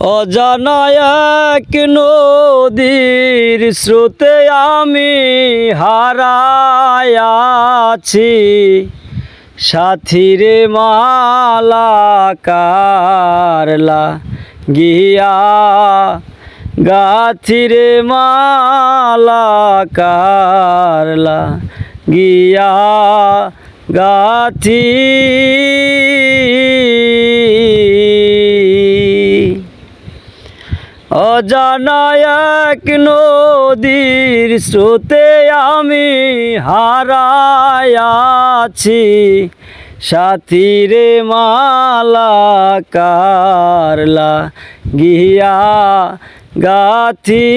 অজানা এক নদীর স্রোতে আমি হারায়াছি সাথীরে মালা কারলা গিয়া গাথিরে মালা কারলা গিয়া গাথি অজানা এক নদীর স্রোতে আমি হারায়াছি সাথীরে মালা কারলা গিয়া গাথি।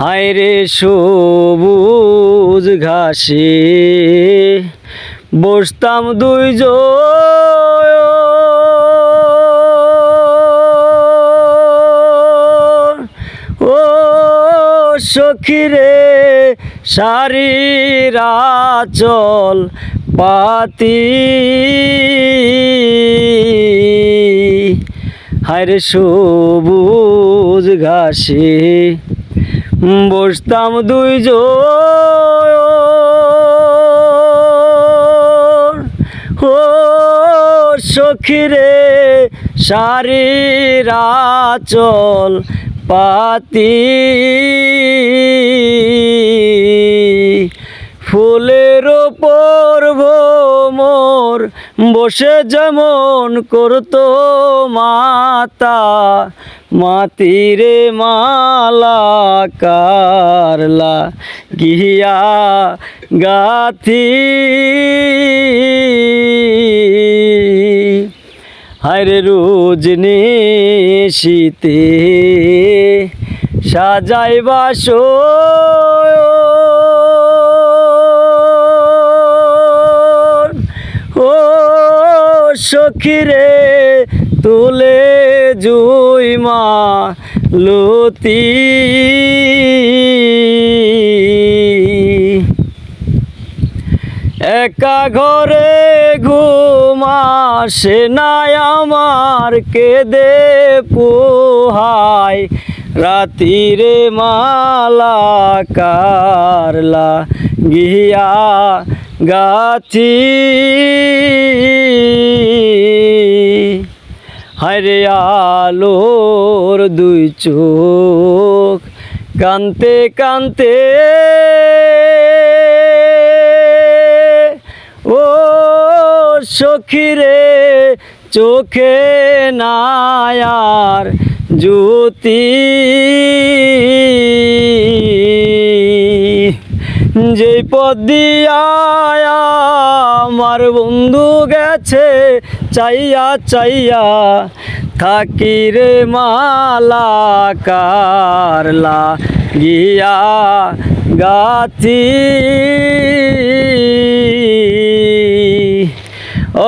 হায়রে সবুজ ঘাসে বসতাম দুইজন সখিরে সারিরা চল পাতি। হায়রে সবুজ ঘাসে বসতাম দুইজন ও সখিরে সারিরা চল পাতি ফুলের ওপর ভোমর বসে যেমন করতো মাতা মাতিরে মালা কারলা গিয়া গাথি। হায়রে রোজনে শীতে সাজাই বাসো ও সখিরে তুলে জুইমা লতি একা ঘরে ঘুমাসে নাই আমার কেদে পোহায়। রাতিরে মালা কারলা গিয়া গাথি হায়রে আলোর দুই চোখ কান্তে কান্তে ও সখিরে চোখে নায়ার জ্যোতি। যে পদিয়া আমার বন্ধু গেছে চাইয়া চাইয়া থাকি রে মালা গিয়া গাথি।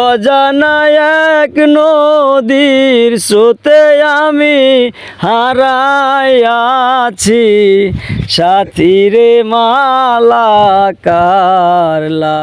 অজানা এক নদীর স্রোতে আমি হারাইয়াছি। সাথীরে মালা কারলা